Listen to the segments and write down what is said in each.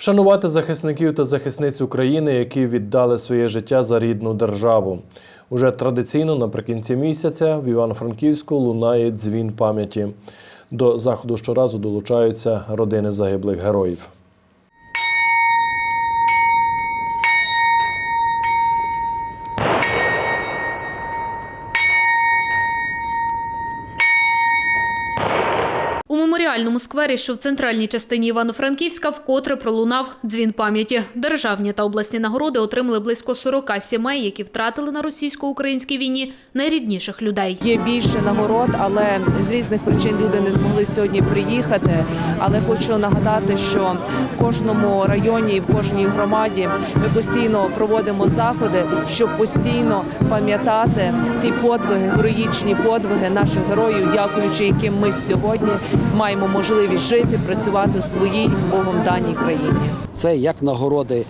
Вшанувати захисників та захисниць України, які віддали своє життя за рідну державу. Уже традиційно наприкінці місяця в Івано-Франківську лунає дзвін пам'яті. До заходу щоразу долучаються родини загиблих героїв. У меморіальному сквері, що в центральній частині Івано-Франківська, вкотре пролунав дзвін пам'яті. Державні та обласні нагороди отримали близько 40 сімей, які втратили на російсько-українській війні найрідніших людей. Є більше нагород, але з різних причин люди не змогли сьогодні приїхати. Але хочу нагадати, що в кожному районі і в кожній громаді ми постійно проводимо заходи, щоб постійно пам'ятати ті подвиги, героїчні подвиги наших героїв, дякуючи яким ми сьогодні маємо можливість жити, працювати в своїй Богом даній країні. Це як нагороди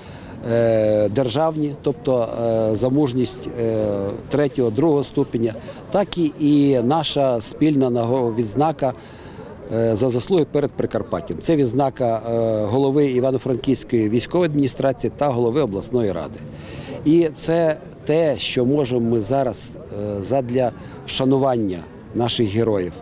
е, державні, тобто е, за мужність е, третього, другого ступеня, так і, наша спільна відзнака за заслуги перед Прикарпаттям. Це відзнака голови Івано-Франківської військової адміністрації та голови обласної ради. І це те, що можемо ми зараз задля вшанування наших героїв,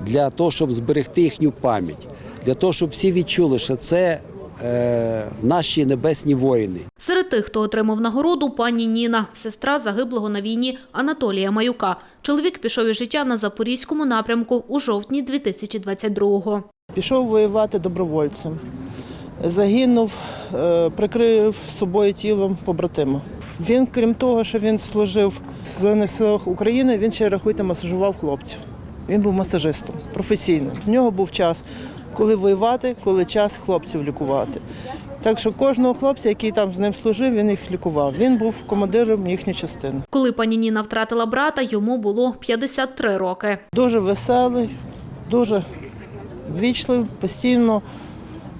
для того, щоб зберегти їхню пам'ять, для того, щоб всі відчули, що це е, наші небесні воїни. Серед тих, хто отримав нагороду, пані Ніна, сестра загиблого на війні Анатолія Маюка. Чоловік пішов із життя на запорізькому напрямку у жовтні 2022-го. Пішов воювати добровольцем. Загинув, е, прикрив собою тілом побратима. Він, крім того, що він служив в Збройних силах України, він ще рахуйте масажував хлопців. Він був масажистом професійним. В нього був час, коли воювати, коли час хлопців лікувати. Так що кожного хлопця, який там з ним служив, він їх лікував. Він був командиром їхньої частини. Коли пані Ніна втратила брата, йому було 53 роки. Дуже веселий, дуже ввічливий, постійно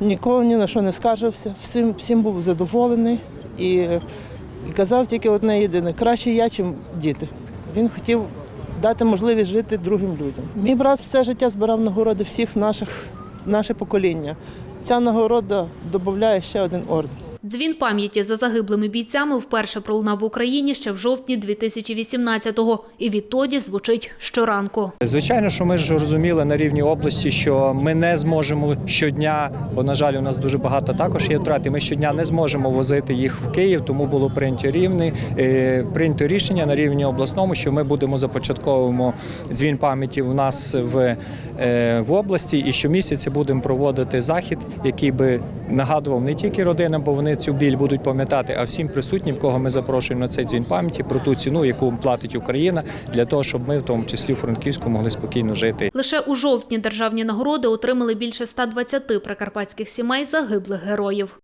ніколи ні на що не скаржився, всім, всім був задоволений і, і казав тільки одне єдине краще я, чим діти. Він хотів дати можливість жити другим людям. Мій брат все життя збирав нагороди всіх наших, наше покоління. Ця нагорода додає ще один орден. Дзвін пам'яті за загиблими бійцями вперше пролунав в Україні ще в жовтні 2018-го і відтоді звучить щоранку. Звичайно, що ми ж розуміли на рівні області, що ми не зможемо щодня, бо на жаль, у нас дуже багато також є втрат, і Ми щодня не зможемо возити їх в Київ, тому було прийнято рівний е, прийнято рішення на рівні обласному, що ми будемо започатковуємо дзвін пам'яті в нас в, е, в області, і щомісяця будемо проводити захід, який би нагадував не тільки родинам, бо вони цю біль будуть пам'ятати, а всім присутнім, кого ми запрошуємо на цей дзвін пам'яті про ту ціну, яку платить Україна, для того, щоб ми в тому числі у Франківську могли спокійно жити. Лише у жовтні державні нагороди отримали більше 120 прикарпатських сімей загиблих героїв.